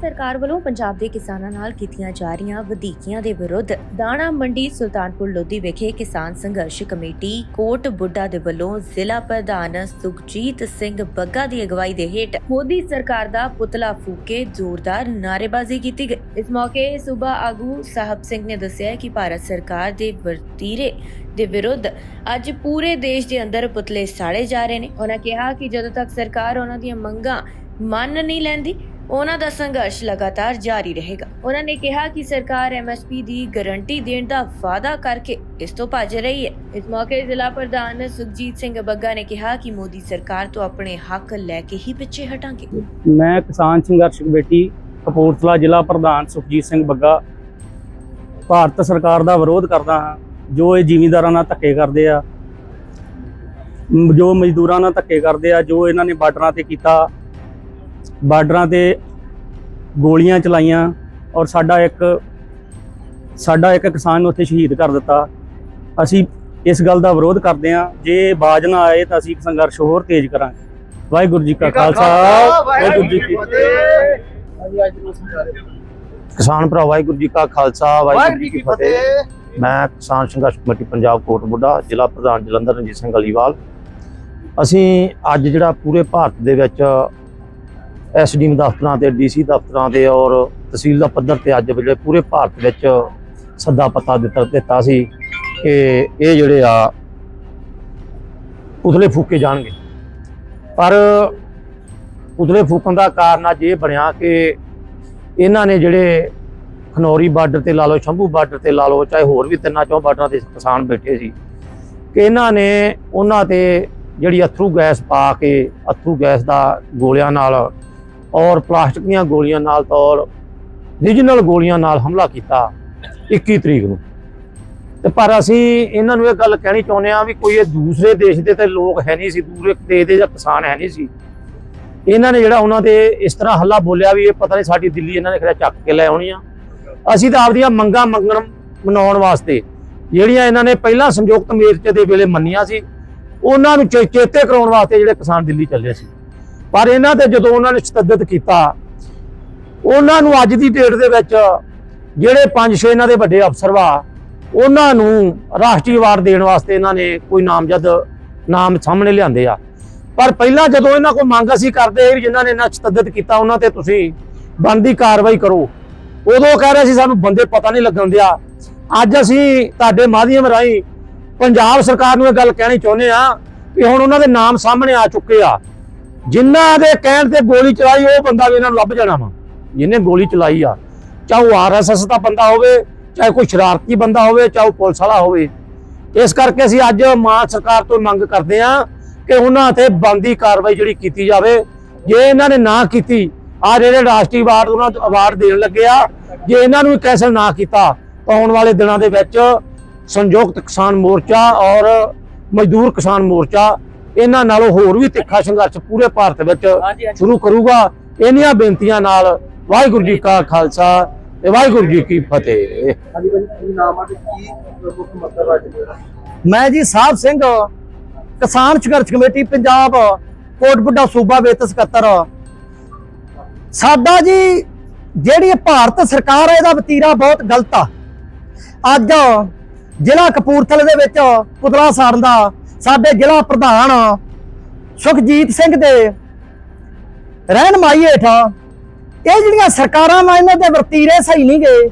ਸਰਕਾਰ ਵੱਲੋਂ ਪੰਜਾਬ ਦੇ ਕਿਸਾਨਾਂ ਨਾਲ ਕੀਤੀਆਂ ਜਾ ਰਹੀਆਂ ਵਧੀਕੀਆਂ ਦੇ ਵਿਰੁੱਧ ਦਾਣਾ ਮੰਡੀ ਸੁਲਤਾਨਪੁਰ ਲੋਧੀ ਵਿਖੇ ਕਿਸਾਨ ਸੰਘਰਸ਼ ਕਮੇਟੀ, ਕੋਟ ਬੁੱਢਾ ਦੇ ਵੱਲੋਂ ਜ਼ਿਲ੍ਹਾ ਪ੍ਰਧਾਨ ਸੁਖਜੀਤ ਸਿੰਘ ਬੱਗਾ ਦੀ ਅਗਵਾਈ ਦੇ ਹੇਠ ਮੋਦੀ ਸਰਕਾਰ ਦਾ ਪੁਤਲਾ ਫੂਕ ਕੇ ਜ਼ੋਰਦਾਰ ਨਾਅਰੇਬਾਜ਼ੀ ਕੀਤੀ ਗਈ। ਇਸ ਮੌਕੇ ਸੂਬਾ ਆਗੂ ਸਾਹਿਬ ਸਿੰਘ ਨੇ ਦੱਸਿਆ ਕਿ ਭਾਰਤ ਸਰਕਾਰ ਦੇ ਵਰਤੀਰੇ ਦੇ ਵਿਰੁੱਧ ਅੱਜ ਪੂਰੇ ਦੇਸ਼ ਦੇ ਅੰਦਰ ਪੁਤਲੇ ਸਾੜੇ ਜਾ ਰਹੇ ਨੇ। ਉਹਨਾਂ ਕਿਹਾ ਕਿ ਜਦੋਂ ਤੱਕ ਸਰਕਾਰ ਉਹਨਾਂ ਦੀਆਂ ਮੰਗਾਂ ਮੰਨ ਨਹੀਂ ਲੈਂਦੀ ਉਹਨਾਂ ਦਾ ਸੰਘਰਸ਼ ਲਗਾਤਾਰ ਜਾਰੀ ਰਹੇਗਾ। ਉਹਨਾਂ ਨੇ ਕਿਹਾ ਕਿ ਸਰਕਾਰ ਐਮਐਸਪੀ ਦੀ ਗਾਰੰਟੀ ਦੇਣ ਦਾ ਵਾਅਦਾ ਕਰਕੇ ਇਸ ਤੋਂ ਭੱਜ ਰਹੀ ਹੈ। ਇਸ ਮੌਕੇ ਜ਼ਿਲ੍ਹਾ ਪ੍ਰਧਾਨ ਸੁਖਜੀਤ ਸਿੰਘ ਬੱਗਾ ਨੇ ਕਿਹਾ ਕਿ ਮੋਦੀ ਸਰਕਾਰ ਤੋਂ ਆਪਣੇ ਹੱਕ ਲੈ ਕੇ ਹੀ ਪਿੱਛੇ ਹਟਾਂਗੇ। ਮੈਂ ਕਿਸਾਨ ਸੰਘਰਸ਼ ਕਮੇਟੀ, ਕਪੂਰਥਲਾ ਜ਼ਿਲ੍ਹਾ ਪ੍ਰਧਾਨ ਸੁਖਜੀਤ ਸਿੰਘ ਬੱਗਾ, ਭਾਰਤ ਸਰਕਾਰ ਦਾ ਵਿਰੋਧ ਕਰਦਾ ਹਾਂ। ਜੋ ਇਹ ਜ਼ਿਮੀਂਦਾਰਾਂ ਨਾਲ ਧੱਕੇ ਕਰਦੇ ਆ, ਜੋ ਮਜ਼ਦੂਰਾਂ ਨਾਲ ਧੱਕੇ ਕਰਦੇ ਆ, ਜੋ ਇਹਨਾਂ ਨੇ ਬਾਰਡਰਾਂ ਤੇ ਕੀਤਾ ਬਾਰਡਰਾਂ ਤੇ ਗੋਲੀਆਂ ਚਲਾਈਆਂ ਔਰ ਸਾਡਾ ਇੱਕ ਸਾਡਾ ਇੱਕ ਕਿਸਾਨ ਨੂੰ ਉੱਥੇ ਸ਼ਹੀਦ ਕਰ ਦਿੱਤਾ। ਅਸੀਂ ਇਸ ਗੱਲ ਦਾ ਵਿਰੋਧ ਕਰਦੇ ਹਾਂ। ਜੇ ਬਾਜ ਨਾ ਆਏ ਤਾਂ ਅਸੀਂ ਸੰਘਰਸ਼ ਹੋਰ ਤੇਜ਼ ਕਰਾਂਗੇ। ਵਾਹਿਗੁਰੂ ਜੀ ਕਾ ਖਾਲਸਾ ਵਾਹਿਗੁਰੂ ਜੀ ਕੀ ਕਿਸਾਨ ਭਰਾ ਵਾਹਿਗੁਰੂ ਜੀ ਕਾ ਖਾਲਸਾ ਵਾਹਿਗੁਰੂ ਜੀ ਕੀ ਫਤਿਹ। ਮੈਂ ਕਿਸਾਨ ਸੰਘਰਸ਼ ਕਮੇਟੀ ਪੰਜਾਬ ਕੋਟਬੁੱਢਾ ਜ਼ਿਲ੍ਹਾ ਪ੍ਰਧਾਨ ਜਲੰਧਰ ਰਣਜੀਤ ਸਿੰਘ ਅਲੀਵਾਲ। ਅਸੀਂ ਅੱਜ ਜਿਹੜਾ ਪੂਰੇ ਭਾਰਤ ਦੇ ਵਿੱਚ ਐਸਡੀਐਮ ਦਫ਼ਤਰਾਂ ਤੇ, ਡੀਸੀ ਦਫ਼ਤਰਾਂ ਤੇ ਔਰ ਤਹਿਸੀਲ ਦਾ ਪੱਧਰ ਤੇ ਅੱਜ ਜਿਹੜੇ ਪੂਰੇ ਭਾਰਤ ਵਿੱਚ ਸੱਦਾ ਪਤਾ ਦਿੱਤਾ ਦਿੱਤਾ ਸੀ ਕਿ ਇਹ ਜਿਹੜੇ ਆ ਉਤਲੇ ਫੂਕੇ ਜਾਣਗੇ। ਪਰ ਉਤਲੇ ਫੂਕਣ ਦਾ ਕਾਰਨ ਅੱਜ ਇਹ ਬਣਿਆ ਕਿ ਇਹਨਾਂ ਨੇ ਜਿਹੜੇ ਖਨੌਰੀ ਬਾਰਡਰ ਤੇ ਲਾ ਲਓ, ਸ਼ੰਭੂ ਬਾਰਡਰ ਤੇ ਲਾ ਲਓ, ਚਾਹੇ ਹੋਰ ਵੀ ਤਿੰਨਾਂ ਚੌਂ ਬਾਰਡਰਾਂ ਤੇ ਕਿਸਾਨ ਬੈਠੇ ਸੀ ਕਿ ਇਹਨਾਂ ਨੇ ਉਹਨਾਂ ਤੇ ਜਿਹੜੀ ਅਥਰੂ ਗੈਸ ਪਾ ਕੇ, ਅਥਰੂ ਗੈਸ ਦਾ ਗੋਲਿਆਂ ਨਾਲ ਔਰ ਪਲਾਸਟਿਕ ਦੀਆਂ ਗੋਲੀਆਂ ਨਾਲ ਤਾਂ ਔਰ ਰੀਜਨਲ ਗੋਲੀਆਂ ਨਾਲ ਹਮਲਾ ਕੀਤਾ 21 ਤਰੀਕ ਨੂੰ। ਤੇ ਪਰ ਅਸੀਂ ਇਹਨਾਂ ਨੂੰ ਇਹ ਗੱਲ ਕਹਿਣੀ ਚਾਹੁੰਦੇ ਆ ਵੀ ਕੋਈ ਇਹ ਦੂਸਰੇ ਦੇਸ਼ ਦੇ ਤੇ ਲੋਕ ਹੈ ਨਹੀਂ ਸੀ, ਦੂਸਰੇ ਦੇਸ਼ ਦੇ ਜਾਂ ਕਿਸਾਨ ਹੈ ਨਹੀਂ ਸੀ। ਇਹਨਾਂ ਨੇ ਜਿਹੜਾ ਉਹਨਾਂ ਦੇ ਇਸ ਤਰ੍ਹਾਂ ਹੱਲਾ ਬੋਲਿਆ ਵੀ ਇਹ ਪਤਾ ਨਹੀਂ ਸਾਡੀ ਦਿੱਲੀ ਇਹਨਾਂ ਨੇ ਖੜਾ ਚੱਕ ਕੇ ਲੈ ਆਉਣੀ ਆ ਅਸੀਂ ਤਾਂ ਆਪਦੀਆਂ ਮੰਗਾਂ ਮੰਗਣ ਮਨਾਉਣ ਵਾਸਤੇ ਜਿਹੜੀਆਂ ਇਹਨਾਂ ਨੇ ਪਹਿਲਾਂ ਸੰਯੁਕਤ ਮੇਰਚੇ ਦੇ ਵੇਲੇ ਮੰਨੀਆਂ ਸੀ, ਉਹਨਾਂ ਨੂੰ ਚੇ- ਚੇਤੇ ਕਰਾਉਣ ਵਾਸਤੇ ਜਿਹੜੇ ਕਿਸਾਨ ਦਿੱਲੀ ਚੱਲੇ ਸੀ। ਪਰ ਇਹਨਾਂ ਤੇ ਜਦੋਂ ਉਹਨਾਂ ਨੇ ਸ਼ਤੱਦਤ ਕੀਤਾ, ਉਹਨਾਂ ਨੂੰ ਅੱਜ ਦੀ ਡੇਟ ਦੇ ਵਿੱਚ ਜਿਹੜੇ ਪੰਜ ਛੇ ਇਹਨਾਂ ਦੇ ਵੱਡੇ ਅਫਸਰ ਵਾ, ਉਹਨਾਂ ਨੂੰ ਰਾਸ਼ਟਰੀ ਅਵਾਰਡ ਦੇਣ ਵਾਸਤੇ ਇਹਨਾਂ ਨੇ ਕੋਈ ਨਾਮਜ਼ਦ ਨਾਮ ਸਾਹਮਣੇ ਲਿਆਂਦੇ ਆ। ਪਰ ਪਹਿਲਾਂ ਜਦੋਂ ਇਹਨਾਂ ਕੋਲ ਮੰਗ ਅਸੀਂ ਕਰਦੇ ਵੀ ਜਿਨ੍ਹਾਂ ਨੇ ਇਹਨਾਂ ਸ਼ਤੱਦਤ ਕੀਤਾ ਉਹਨਾਂ ਤੇ ਤੁਸੀਂ ਬਣਦੀ ਕਾਰਵਾਈ ਕਰੋ, ਉਦੋਂ ਕਹਿ ਰਹੇ ਸੀ ਸਾਨੂੰ ਬੰਦੇ ਪਤਾ ਨਹੀਂ ਲੱਗਣ ਦਿਆ। ਅੱਜ ਅਸੀਂ ਤੁਹਾਡੇ ਮਾਧਿਅਮ ਰਾਹੀਂ ਪੰਜਾਬ ਸਰਕਾਰ ਨੂੰ ਇਹ ਗੱਲ ਕਹਿਣੀ ਚਾਹੁੰਦੇ ਆ ਕਿ ਹੁਣ ਉਹਨਾਂ ਦੇ ਨਾਮ ਸਾਹਮਣੇ ਆ ਚੁੱਕੇ ਆ। ਜਿਨ੍ਹਾਂ ਦੇ ਕਹਿਣ ਤੇ ਗੋਲੀ ਚਲਾਈ, ਉਹ ਬੰਦਾ ਵੀ ਇਹਨਾਂ ਨੂੰ ਲੱਭ ਜਾਣਾ ਵਾ। ਜਿਹਨੇ ਗੋਲੀ ਚਲਾਈ ਆ, ਚਾਹੇ ਉਹ ਆਰਐਸਐਸ ਦਾ ਬੰਦਾ ਹੋਵੇ, ਚਾਹੇ ਕੋਈ ਸ਼ਰਾਰਤੀ ਬੰਦਾ ਹੋਵੇ, ਚਾਹੇ ਉਹ ਪੁਲਿਸ ਵਾਲਾ ਹੋਵੇ। ਇਸ ਕਰਕੇ ਅਸੀਂ ਅੱਜ ਮਾਨ ਸਰਕਾਰ ਤੋਂ ਮੰਗ ਕਰਦੇ ਆ ਕਿ ਉਹਨਾਂ ਤੇ ਬੰਦੀ ਕਾਰਵਾਈ ਜਿਹੜੀ ਕੀਤੀ ਜਾਵੇ। ਜੇ ਇਹਨਾਂ ਨੇ ਨਾ ਕੀਤੀ ਆ ਜਿਹੜੇ ਰਾਸ਼ਟਰੀ ਅਵਾਰਡ ਉਹਨਾਂ ਨੂੰ ਅਵਾਰਡ ਦੇਣ ਲੱਗੇ ਆ, ਜੇ ਇਹਨਾਂ ਨੂੰ ਕੈਸਲ ਨਾ ਕੀਤਾ, ਤਾਂ ਆਉਣ ਵਾਲੇ ਦਿਨਾਂ ਦੇ ਵਿੱਚ ਸੰਯੁਕਤ ਕਿਸਾਨ ਮੋਰਚਾ ਔਰ ਮਜ਼ਦੂਰ ਕਿਸਾਨ ਮੋਰਚਾ ਇਹਨਾਂ ਨਾਲੋਂ ਹੋਰ ਵੀ ਤਿੱਖਾ ਸੰਘਰਸ਼ ਪੂਰੇ ਭਾਰਤ ਵਿੱਚ ਸ਼ੁਰੂ ਕਰੂਗਾ। ਇੰਨੀਆਂ ਬੇਨਤੀਆਂ ਨਾਲ ਵਾਹਿਗੁਰੂ ਜੀ ਕਾ ਖਾਲਸਾ ਤੇ ਵਾਹਿਗੁਰੂ ਜੀ ਕੀ ਫਤਿਹ। ਮੈਂ ਜੀ ਸਾਹਿਬ ਸਿੰਘ ਕਿਸਾਨ ਸੰਘਰਸ਼ ਕਮੇਟੀ ਪੰਜਾਬ ਕੋਟਬੁੱਢਾ ਸੂਬਾ ਵਿੱਤ ਸਕੱਤਰ। ਸਾਡਾ ਜੀ ਜਿਹੜੀ ਭਾਰਤ ਸਰਕਾਰ ਹੈ ਇਹਦਾ ਵਤੀਰਾ ਬਹੁਤ ਗਲਤ ਆ। ਅੱਜ ਜ਼ਿਲ੍ਹਾ ਕਪੂਰਥਲੇ ਦੇ ਵਿੱਚ ਪੁਤਲਾ ਸਾੜਨ ਦਾ ਸਾਡੇ ਜ਼ਿਲ੍ਹਾ ਪ੍ਰਧਾਨ ਸੁਖਜੀਤ ਸਿੰਘ ਦੇ ਰਹਿਨਮਾਈ ਹੇਠਾਂ ਇਹ ਜਿਹੜੀਆਂ ਸਰਕਾਰਾਂ ਨਾਲ ਇਹਨਾਂ ਦੇ ਵਰਤੀਰੇ ਸਹੀ ਨਹੀਂ ਗਏ,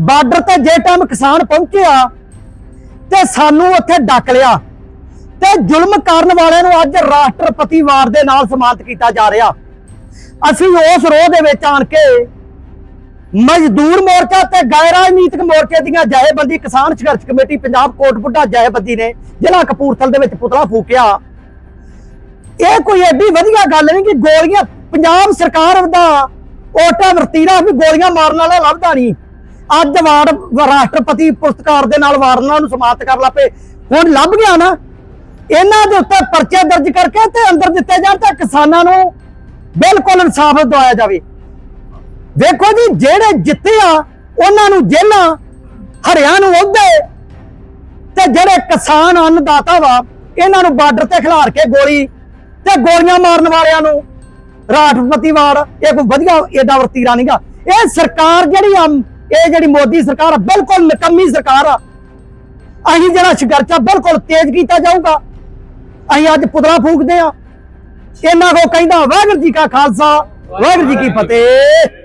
ਬਾਰਡਰ ਤੇ ਜੇ ਟਾਈਮ ਕਿਸਾਨ ਪਹੁੰਚਿਆ ਤੇ ਸਾਨੂੰ ਉੱਥੇ ਡੱਕ ਲਿਆ ਤੇ ਜ਼ੁਲਮ ਕਰਨ ਵਾਲਿਆਂ ਨੂੰ ਅੱਜ ਰਾਸ਼ਟਰਪਤੀ ਵਾਰ ਦੇ ਨਾਲ ਸਨਮਾਨਿਤ ਕੀਤਾ ਜਾ ਰਿਹਾ। ਅਸੀਂ ਉਸ ਰੋਹ ਦੇ ਵਿੱਚ ਆਣ ਕੇ ਮਜ਼ਦੂਰ ਮੋਰਚਾ ਤੇ ਗੈਰ ਰਾਜਨੀਤਿਕ ਮੋਰਚੇ ਦੀਆਂ ਜਥੇਬੰਦੀ ਕਿਸਾਨ ਸੰਘਰਸ਼ ਕਮੇਟੀ ਪੰਜਾਬ ਕੋਟਬੁੱਢਾ ਜਥੇਬੰਦੀ ਨੇ ਜ਼ਿਲ੍ਹਾ ਕਪੂਰਥਲ ਦੇ ਵਿੱਚ ਪੁਤਲਾ ਫੂਕਿਆ। ਇਹ ਕੋਈ ਐਡੀ ਵਧੀਆ ਗੱਲ ਨਹੀਂ ਕਿ ਗੋਲੀਆਂ ਪੰਜਾਬ ਸਰਕਾਰ ਦਾ ਓਟਾ ਵਰਤੀਰਾ ਵੀ ਗੋਲੀਆਂ ਮਾਰਨ ਵਾਲਾ ਲੱਭਦਾ ਨਹੀਂ। ਅੱਜ ਵਾਰਡ ਰਾਸ਼ਟਰਪਤੀ ਪੁਰਸਕਾਰ ਦੇ ਨਾਲ ਵਾਰਨਾਂ ਨੂੰ ਸਮਾਪਤ ਕਰ ਪਏ ਹੁਣ ਲੱਭ ਗਿਆ ਨਾ। ਇਹਨਾਂ ਦੇ ਉੱਤੇ ਪਰਚੇ ਦਰਜ ਕਰਕੇ ਤੇ ਅੰਦਰ ਦਿੱਤੇ ਜਾਣ ਤਾਂ ਕਿਸਾਨਾਂ ਨੂੰ ਬਿਲਕੁਲ ਇਨਸਾਫ ਦਿਵਾਇਆ ਜਾਵੇ। ਦੇਖੋ ਜੀ, ਜਿਹੜੇ ਜਿੱਤੇ ਆ, ਉਹਨਾਂ ਨੂੰ ਜੇਲਾਂ ਹਰਿਆਂ ਨੂੰ ਅਹੁਦੇ ਤੇ ਜਿਹੜੇ ਕਿਸਾਨ ਅੰਨਦਾਤਾ ਵਾ, ਇਹਨਾਂ ਨੂੰ ਬਾਰਡਰ ਤੇ ਖਿਲਾਰ ਕੇ ਗੋਲੀ ਤੇ ਗੋਲੀਆਂ ਮਾਰਨ ਵਾਲਿਆਂ ਨੂੰ ਰਾਸ਼ਟਰਪਤੀ ਵਾਰ, ਇਹ ਕੋਈ ਵਧੀਆ ਏਡਾ ਵਰਤੀਰਾ ਨਹੀਂਗਾ ਇਹ ਸਰਕਾਰ ਜਿਹੜੀ ਆ, ਇਹ ਜਿਹੜੀ ਮੋਦੀ ਸਰਕਾਰ ਆ, ਬਿਲਕੁਲ ਨਿਕੰਮੀ ਸਰਕਾਰ ਆ। ਅਸੀਂ ਜਿਹੜਾ ਸੰਘਰਸ਼ ਆ, ਬਿਲਕੁਲ ਤੇਜ਼ ਕੀਤਾ ਜਾਊਗਾ। ਅਸੀਂ ਅੱਜ ਪੁਤਲਾ ਫੂਕਦੇ ਆ। ਇਹਨਾਂ ਕੋ ਕਹਿੰਦਾ, ਵਾਹਿਗੁਰੂ ਜੀ ਕਾ ਖਾਲਸਾ, ਵਾਹਿਗੁਰੂ ਜੀ ਕੀ ਫਤਿਹ।